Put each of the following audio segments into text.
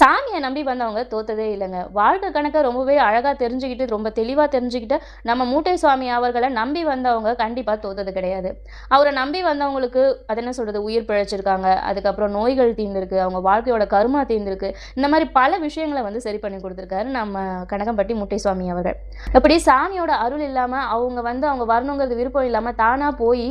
சாமியை நம்பி வந்தவங்க தோத்ததே இல்லைங்க. வாழ்க்கை கணக்கை ரொம்பவே அழகாக தெரிஞ்சுக்கிட்டு ரொம்ப தெளிவாக தெரிஞ்சுக்கிட்டு நம்ம மூட்டை சுவாமி அவர்களை நம்பி வந்தவங்க கண்டிப்பாக தோத்தது கிடையாது. அவரை நம்பி வந்தவங்களுக்கு அது என்ன சொல்கிறது உயிர் பிழைச்சிருக்காங்க. அதுக்கப்புறம் நோய்கள் தீர்ந்துருக்கு. அவங்க வாழ்க்கையோட கருமா தீர்ந்துருக்கு. இந்த மாதிரி பல விஷயங்களை வந்து சரி பண்ணி கொடுத்துருக்காரு நம்ம கனகம்பட்டி மூட்டை சுவாமி அவர்கள். இப்படி சாமியோட அருள் இல்லாமல் அவங்க வந்து அவங்க வரணுங்கிறது விருப்பம் இல்லாமல் தானாக போய்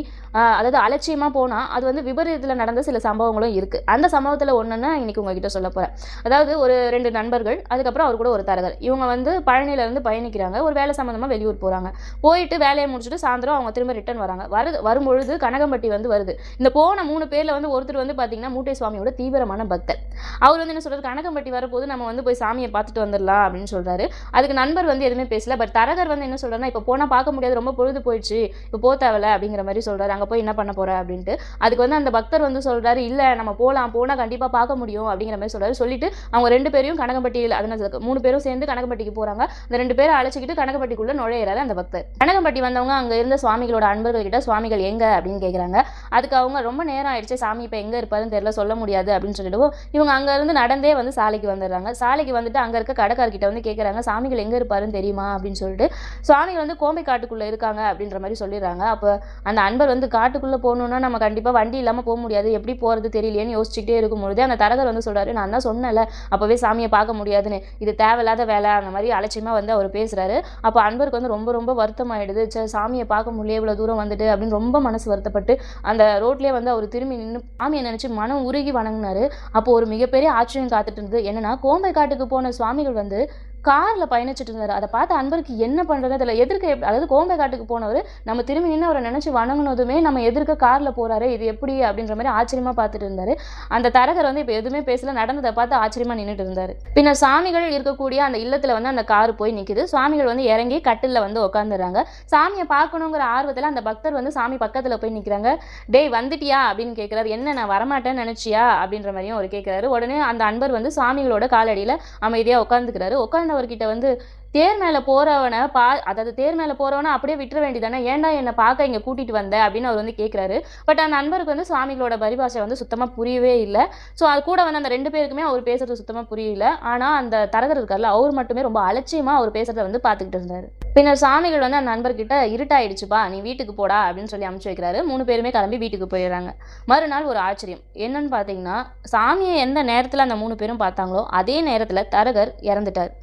அதாவது அலட்சியமாக போனால் அது வந்து விபரீதத்தில் நடந்த சில சம்பவங்களும் இருக்குது அந்த சம்பவத்தில் ஒன்றுன்னா இன்றைக்கி உங்ககிட்ட சொல்ல போகிறேன் அதாவது ஒரு ரெண்டு நண்பர்கள் அதுக்கப்புறம் அவர் கூட ஒரு தரகர். இவங்க வந்து பழனியிலேருந்து பயணிக்கிறாங்க. ஒரு வேலை சம்மந்தமாக வெளியூர் போகிறாங்க போயிட்டு வேலையை முடிச்சுட்டு சாயந்தரம் அவங்க திரும்ப ரிட்டர்ன் வராங்க. வருது வரும்பொழுது கனகம்பட்டி வந்து வருது. இந்த போன மூணு பேரில் வந்து ஒருத்தர் வந்து பார்த்தீங்கன்னா மூட்டை சுவாமியோட தீவிரமான பக்தர். அவர் வந்து என்ன சொல்கிறது கனகம்பட்டி வரப்போது நம்ம வந்து போய் சாமியை பார்த்துட்டு வந்துடலாம் அப்படின்னு சொல்கிறாரு அதுக்கு நண்பர் வந்து எதுவுமே பேசல. பட் தரகர் வந்து என்ன சொல்கிறேன்னா இப்போ போனால் பார்க்க முடியாது. ரொம்ப பொழுது போயிடுச்சு. இப்போ போக அப்படிங்கிற மாதிரி சொல்கிறாரு அங்கே போய் என்ன பண்ண போற அப்படின்ட்டு. அதுக்கு வந்து அந்த பக்தர் வந்து சொல்கிறாரு இல்லை நம்ம போகலாம் போனால் கண்டிப்பாக பார்க்க முடியும் அப்படிங்கிற மாதிரி சொல்கிறாரு சொல்லிட்டு அவங்க ரெண்டு பேரையும் கனகம்பட்டியில் அதனால் மூணு பேரும் சேர்ந்து கனகம்பட்டிக்கு போகிறாங்க அந்த ரெண்டு பேரும் அழைச்சிக்கிட்டு கனகம்பட்டிக்குள்ளே நுழையிறாரு அந்த பக்தர். கனகம்பட்டி வந்தவங்க அங்கே இருந்த சுவாமிகளோட அன்பர்கள் கிட்ட சுவாமிகள் எங்கே? அப்படின்னு கேட்குறாங்க அதுக்கு அவங்க ரொம்ப நேரம் ஆயிடுச்சு சாமி இப்போ எங்கே இருப்பாருன்னு தெரியல சொல்ல முடியாது அப்படின்னு சொல்லிட்டு இவங்க அங்கேருந்து நடந்தே வந்து சாலைக்கு வந்துடுறாங்க. சாலைக்கு வந்துட்டு அங்கே இருக்க கடைக்காரர்கிட்ட வந்து கேட்குறாங்க சாமிகள் எங்கே இருப்பாருன்னு தெரியுமா? அப்படின்னு சொல்லிட்டு. சுவாமிகள் வந்து கோம்பை காட்டுக்குள்ளே இருக்காங்க அப்படின்ற மாதிரி சொல்லிடுறாங்க. அப்போ அந்த அன்பர் வந்து காட்டுக்குள்ளே போகணுன்னா நம்ம கண்டிப்பாக வண்டி இல்லாமல் போக முடியாது. எப்படி போகிறது தெரியலையேன்னு யோசிச்சுக்கிட்டே இருக்கும்பொழுது அந்த தரகர் வந்து சொல்கிறாரு நான் தான் சொன்னேன்ல அப்போவே சாமியை பார்க்க முடியாதுன்னு. இது தேவையில்லாத வேலை. அந்த மாதிரி அலட்சியமாக வந்து அவர் பேசுகிறாரு அப்போ அன்பருக்கு வந்து ரொம்ப ரொம்ப வருத்தம் ஆகிடுது சே சாமியை பார்க்க முடியல இவ்வளோ தூரம் வந்துட்டு அப்படின்னு ரொம்ப மனசு வருத்தப்பட்டு அந்த ரோட்லேயே வந்து அவர் திரும்பி நின்று சாமியை நினச்சி மனம் உருகி வணங்கினாரு. அப்போ ஒரு மிகப்பெரிய ஆச்சரியம் காத்துட்டு இருந்தது. என்னன்னா கோம்பை காட்டுக்கு போன சுவாமிகள் வந்து காரில் பயணிச்சுட்டு இருந்தார். அதை பார்த்து அன்பருக்கு என்ன பண்ணுறது அதில் எதிர்க்க அதாவது கோம்பை காட்டுக்கு போனவர் நம்ம திரும்பி நின்று அவரை நினச்சி வணங்கினதுமே நம்ம எதிர்க்க காரில் போகிறாரு இது எப்படி அப்படின்ற மாதிரி ஆச்சரியமாக பார்த்துட்டு இருந்தார். அந்த தரகர் வந்து இப்போ எதுவுமே பேசல நடந்ததை பார்த்து ஆச்சரியமாக நின்றுட்டு இருந்தார். பின்னர் சாமிகள் இருக்கக்கூடிய அந்த இல்லத்தில் வந்து அந்த கார் போய் நிற்கிது சுவாமிகள் வந்து இறங்கி கட்டிலில் வந்து உட்காந்துடுறாங்க சாமியை பார்க்கணுங்கிற ஆர்வத்தில் அந்த பக்தர் வந்து சாமி பக்கத்தில் போய் நிற்கிறாங்க டேய் வந்துட்டியா? அப்படின்னு கேட்குறாரு என்ன நான் வரமாட்டேன்னு நினச்சியா? அப்படின்ற மாதிரியும் அவர் கேட்குறாரு உடனே அந்த அன்பர் வந்து சாமிகளோட காலடியில் அமைதியாக உட்காந்துக்கிறாரு அவர்கிட்ட வந்து தேர் மேலே போகிறவனை பா அதாவது தேர் மேலே போகிறவனை அப்படியே விட்டுற வேண்டியதானே ஏன்டா என்னை பார்க்க இங்கே கூட்டிகிட்டு வந்த? அப்படின்னு அவர் வந்து கேட்குறாரு பட் அந்த நண்பருக்கு வந்து சுவாமிகளோட பரிபாஷை வந்து சுத்தமாக புரியவே இல்லை. ஸோ அது கூட வந்து அந்த ரெண்டு பேருக்குமே அவர் பேசுறது சுத்தமாக புரியல. ஆனால் அந்த தரகர் இருக்கார்ல அவர் மட்டுமே ரொம்ப அலட்சியமாக அவர் பேசுகிறத வந்து பார்த்துக்கிட்டு இருந்தார். பின்னர் சாமிகள் வந்து அந்த நண்பர்கிட்ட இருட்டாயிடுச்சுப்பா நீ வீட்டுக்கு போடா அப்படின்னு சொல்லி அமுச்சு வைக்கிறாரு. மூணு பேருமே கிளம்பி வீட்டுக்கு போயிடுறாங்க. மறுநாள் ஒரு ஆச்சரியம். என்னன்னு பார்த்தீங்கன்னா சாமியை எந்த நேரத்தில் அந்த மூணு பேரும் பார்த்தாங்களோ அதே நேரத்தில் தரகர் இறந்துட்டார்.